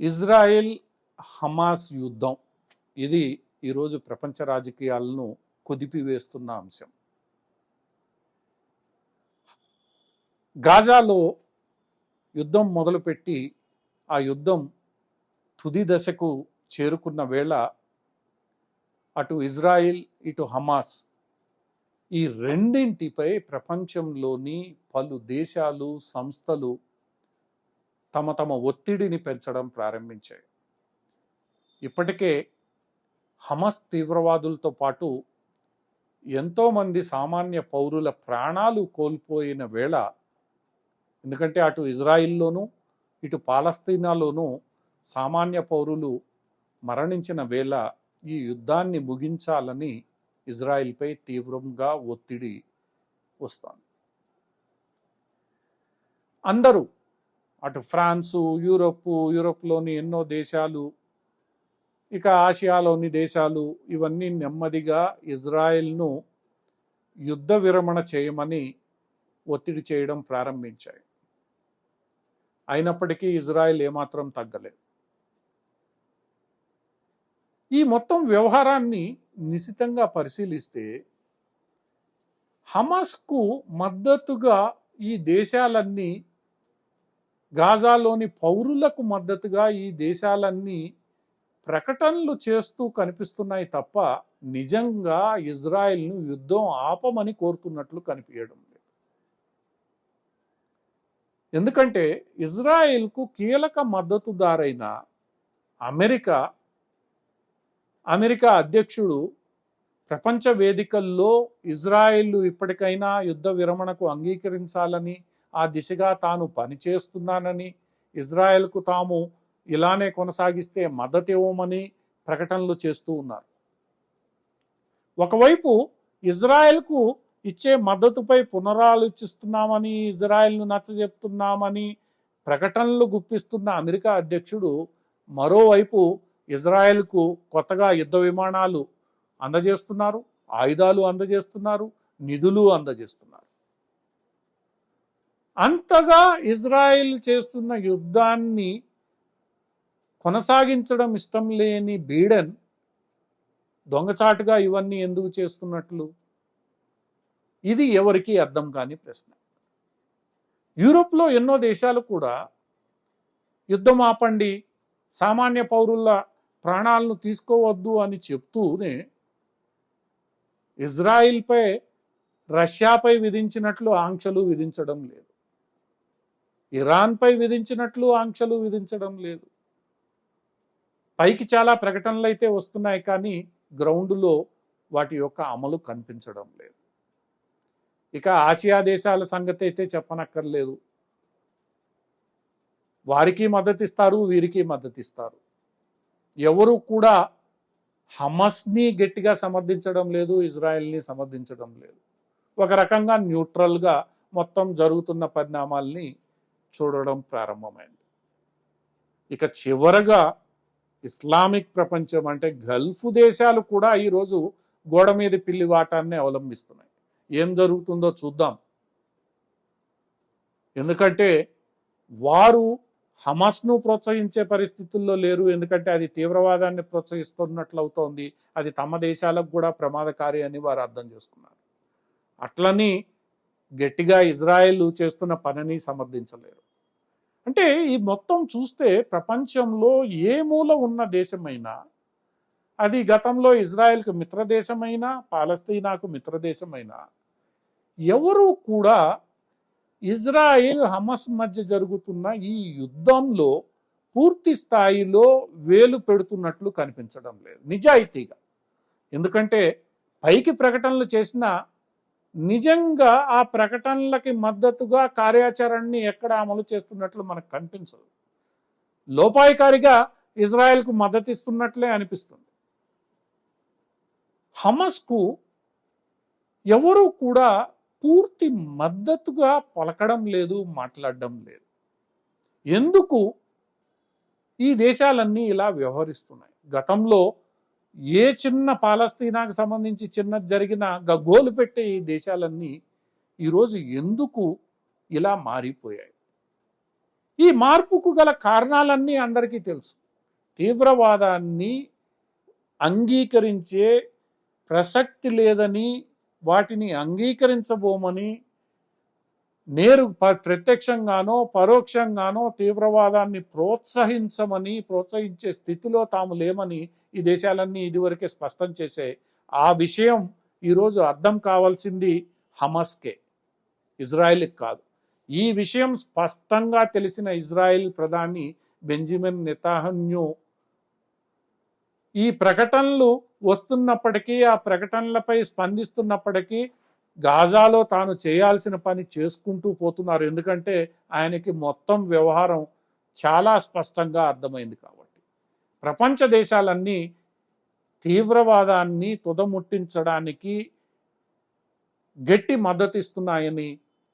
Israel Hamas యుద్ధం. ఇది ఈరోజు ప్రపంచ రాజకీయాలను కుదిపివేస్తున్న అంశం. గాజాలో యుద్ధం మొదలుపెట్టి ఆ యుద్ధం తుది దశకు చేరుకున్న వేళ అటు ఇజ్రాయిల్ ఇటు హమాస్ ఈ రెండింటిపై ప్రపంచంలోని పలు దేశాలు సంస్థలు తమ తమ ఒత్తిడిని పెంచడం ప్రారంభించాయి. ఇప్పటికే హమస్ తీవ్రవాదులతో పాటు ఎంతోమంది సామాన్య పౌరుల ప్రాణాలు కోల్పోయిన వేళ ఎందుకంటే అటు ఇజ్రాయిల్లోనూ ఇటు పాలస్తీనాలోనూ సామాన్య పౌరులు మరణించిన వేళ ఈ యుద్ధాన్ని ముగించాలని ఇజ్రాయిల్పై తీవ్రంగా ఒత్తిడి వస్తుంది. అందరూ అటు ఫ్రాన్సు యూరప్ యూరోప్లోని ఎన్నో దేశాలు ఇక ఆసియాలోని దేశాలు ఇవన్నీ నెమ్మదిగా ఇజ్రాయెల్ను యుద్ధ విరమణ చేయమని ఒత్తిడి చేయడం ప్రారంభించాయి. అయినప్పటికీ ఇజ్రాయెల్ ఏమాత్రం తగ్గలేదు. ఈ మొత్తం వ్యవహారాన్ని నిశితంగా పరిశీలిస్తే హమాస్కు మద్దతుగా ఈ దేశాలన్నీ గాజాలోని పౌరులకు మద్దతుగా ఈ దేశాలన్నీ ప్రకటనలు చేస్తూ కనిపిస్తున్నాయి తప్ప నిజంగా ఇజ్రాయెల్ను యుద్ధం ఆపమని కోరుతున్నట్లు కనిపించడం లేదు. ఎందుకంటే ఇజ్రాయెల్కు కీలక మద్దతుదారైన అమెరికా అమెరికా అధ్యక్షుడు ప్రపంచ వేదికల్లో ఇజ్రాయెల్ ఇప్పటికైనా యుద్ధ విరమణకు అంగీకరించాలని ఆ దిశగా తాను పనిచేస్తున్నానని ఇజ్రాయెల్కు తాము ఇలానే కొనసాగిస్తే మద్దతు ఇవ్వమని ప్రకటనలు చేస్తూ ఉన్నారు. ఒకవైపు ఇజ్రాయెల్కు ఇచ్చే మద్దతుపై పునరాలోచిస్తున్నామని ఇజ్రాయెల్ను నచ్చజెప్తున్నామని ప్రకటనలు గుప్పిస్తున్న అమెరికా అధ్యక్షుడు మరోవైపు ఇజ్రాయెల్కు కొత్తగా యుద్ధ విమానాలు అందజేస్తున్నారు ఆయుధాలు అందజేస్తున్నారు నిధులు అందజేస్తున్నారు. అంతగా ఇజ్రాయెల్ చేస్తున్న యుద్ధాన్ని కొనసాగించడం ఇష్టం లేని బీడెన్ దొంగచాటుగా ఇవన్నీ ఎందుకు చేస్తున్నట్లు? ఇది ఎవరికీ అర్థం కాని ప్రశ్న. యూరోప్లో ఎన్నో దేశాలు కూడా యుద్ధం ఆపండి సామాన్య పౌరుల ప్రాణాలను తీసుకోవద్దు అని చెప్తూనే ఇజ్రాయిల్పై రష్యాపై విధించినట్లు ఆంక్షలు విధించడం లేదు. ఇరాన్పై విధించినట్లు ఆంక్షలు విధించడం లేదు. పైకి చాలా ప్రకటనలు అయితే వస్తున్నాయి కానీ గ్రౌండ్లో వాటి యొక్క అమలు కనిపించడం లేదు. ఇక ఆసియా దేశాల సంగతి అయితే చెప్పనక్కర్లేదు. వారికి మద్దతిస్తారు వీరికి మద్దతిస్తారు ఎవరు కూడా హమస్ని గట్టిగా సమర్థించడం లేదు ఇజ్రాయెల్ని సమర్థించడం లేదు. ఒక రకంగా న్యూట్రల్గా మొత్తం జరుగుతున్న పరిణామాల్ని చూడడం ప్రారంభమైంది. ఇక చివరగా ఇస్లామిక్ ప్రపంచం అంటే గల్ఫ్ దేశాలు కూడా ఈరోజు గోడ మీద పిల్లి వాటాన్ని అవలంబిస్తున్నాయి. ఏం జరుగుతుందో చూద్దాం. ఎందుకంటే వారు హమాస్ను ప్రోత్సహించే పరిస్థితుల్లో లేరు. ఎందుకంటే అది తీవ్రవాదాన్ని ప్రోత్సహిస్తున్నట్లు అవుతోంది అది తమ దేశాలకు కూడా ప్రమాదకారి అని వారు అర్థం చేసుకున్నారు. అట్లని గట్టిగా ఇజ్రాయెల్ చేస్తున్న పనిని సమర్థించలేరు. అంటే ఈ మొత్తం చూస్తే ప్రపంచంలో ఏ మూల ఉన్న దేశమైనా అది గతంలో ఇజ్రాయెల్కి మిత్రదేశమైనా పాలస్తీనాకు మిత్రదేశమైనా ఎవరు కూడా ఇజ్రాయెల్ హమస్ మధ్య జరుగుతున్న ఈ యుద్ధంలో పూర్తి స్థాయిలో వేలు పెడుతున్నట్లు కనిపించడం లేదు. నిజాయితీగా. ఎందుకంటే పైకి ప్రకటనలు చేసిన నిజంగా ఆ ప్రకటనలకి మద్దతుగా కార్యాచరణని ఎక్కడ అమలు చేస్తున్నట్లు మనకు కనిపించదు. లోపాయికారిగా ఇజ్రాయెల్కు మద్దతు ఇస్తున్నట్లే అనిపిస్తుంది. హమస్కు ఎవరూ కూడా పూర్తి మద్దతుగా పలకడం లేదు మాట్లాడడం లేదు. ఎందుకు? ఈ దేశాలన్నీ ఇలా వ్యవహరిస్తున్నాయి. గతంలో ఏ చిన్న పాలస్తీనాకు సంబంధించి చిన్నది జరిగిన గగ్గోలు పెట్టే ఈ దేశాలన్నీ ఈరోజు ఎందుకు ఇలా మారిపోయాయి? ఈ మార్పుకు గల కారణాలన్నీ అందరికీ తెలుసు. తీవ్రవాదాన్ని అంగీకరించే ప్రసక్తి లేదని వాటిని అంగీకరించబోమని నేరు ప- ప్రత్యక్షంగానో పరోక్షంగానో తీవ్రవాదాన్ని ప్రోత్సహించమని ప్రోత్సహించే స్థితిలో తాము లేమని ఈ దేశాలన్నీ ఇదివరకే స్పష్టం చేసే ఆ విషయం ఈరోజు అర్థం కావాల్సింది హమస్కే ఇజ్రాయెల్కి కాదు. ఈ విషయం స్పష్టంగా తెలిసిన ఇజ్రాయెల్ ప్రధాని బెంజమిన్ నెతాహన్యూ ఈ ప్రకటనలు వస్తున్నప్పటికీ ఆ ప్రకటనలపై స్పందిస్తున్నప్పటికీ గాజాలో తాను చేయాల్సిన పని చేసుకుంటూ పోతున్నారు. ఎందుకంటే ఆయనకి మొత్తం వ్యవహారం చాలా స్పష్టంగా అర్థమైంది కాబట్టి. ప్రపంచ దేశాలన్నీ తీవ్రవాదాన్ని తుదముట్టించడానికి గట్టి మద్దతు ఇస్తున్నాయని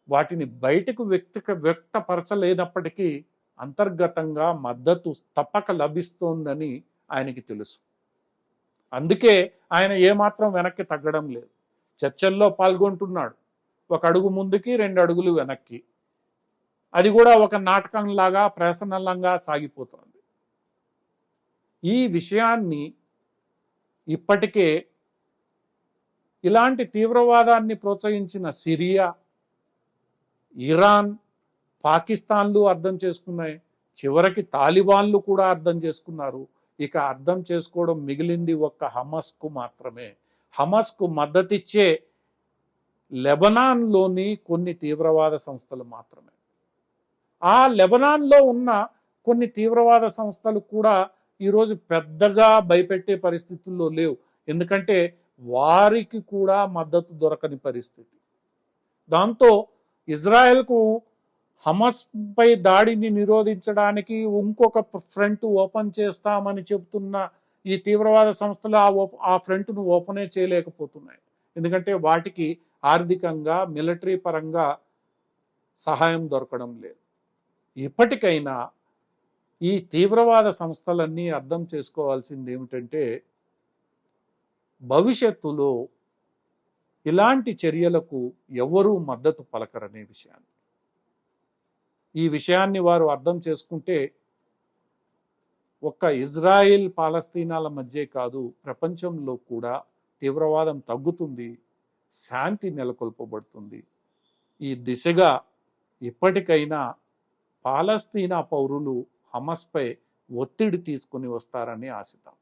వాటిని బయటకు వ్యక్తి వ్యక్తపరచలేనప్పటికీ అంతర్గతంగా మద్దతు తప్పక లభిస్తోందని ఆయనకి తెలుసు. అందుకే ఆయన ఏమాత్రం వెనక్కి తగ్గడం లేదు. చర్చల్లో పాల్గొంటున్నాడు. ఒక అడుగు ముందుకి రెండు అడుగులు వెనక్కి. అది కూడా ఒక నాటకంలాగా ప్రసన్నలంగా సాగిపోతుంది. ఈ విషయాన్ని ఇప్పటికే ఇలాంటి తీవ్రవాదాన్ని ప్రోత్సహించిన సిరియా ఇరాన్ పాకిస్తాన్లు అర్థం చేసుకున్నాయి చివరికి తాలిబాన్లు కూడా అర్థం చేసుకున్నారు. ఇక అర్థం చేసుకోవడం మిగిలింది ఒక్క హమస్కు మాత్రమే. హమస్కు మద్దతిచ్చే లెబనాన్లోని కొన్ని తీవ్రవాద సంస్థలు మాత్రమే. ఆ లెబనాన్లో ఉన్న కొన్ని తీవ్రవాద సంస్థలు కూడా ఈరోజు పెద్దగా భయపెట్టే పరిస్థితుల్లో లేవు. ఎందుకంటే వారికి కూడా మద్దతు దొరకని పరిస్థితి. దాంతో ఇజ్రాయెల్కు హమస్ పై దాడిని నిరోధించడానికి ఇంకొక ఫ్రంట్ ఓపెన్ చేస్తామని చెబుతున్న ఈ తీవ్రవాద సంస్థలు ఆ ఆ ఫ్రంట్ను ఓపెనే చేయలేకపోతున్నాయి. ఎందుకంటే వాటికి ఆర్థికంగా మిలిటరీ పరంగా సహాయం దొరకడం లేదు. ఇప్పటికైనా ఈ తీవ్రవాద సంస్థలన్నీ అర్థం చేసుకోవాల్సింది ఏమిటంటే భవిష్యత్తులో ఇలాంటి చర్యలకు ఎవరూ మద్దతు పలకరనే విషయాన్ని ఈ విషయాన్ని వారు అర్థం చేసుకుంటే ఒక్క ఇజ్రాయిల్ పాలస్తీనాల మధ్య కాదు ప్రపంచంలో కూడా తీవ్రవాదం తగ్గుతుంది శాంతి నెలకొల్పబడుతుంది. ఈ దిశగా ఇప్పటికైనా పాలస్తీనా పౌరులు హమస్పై ఒత్తిడి తీసుకుని వస్తారని ఆశిద్దాం.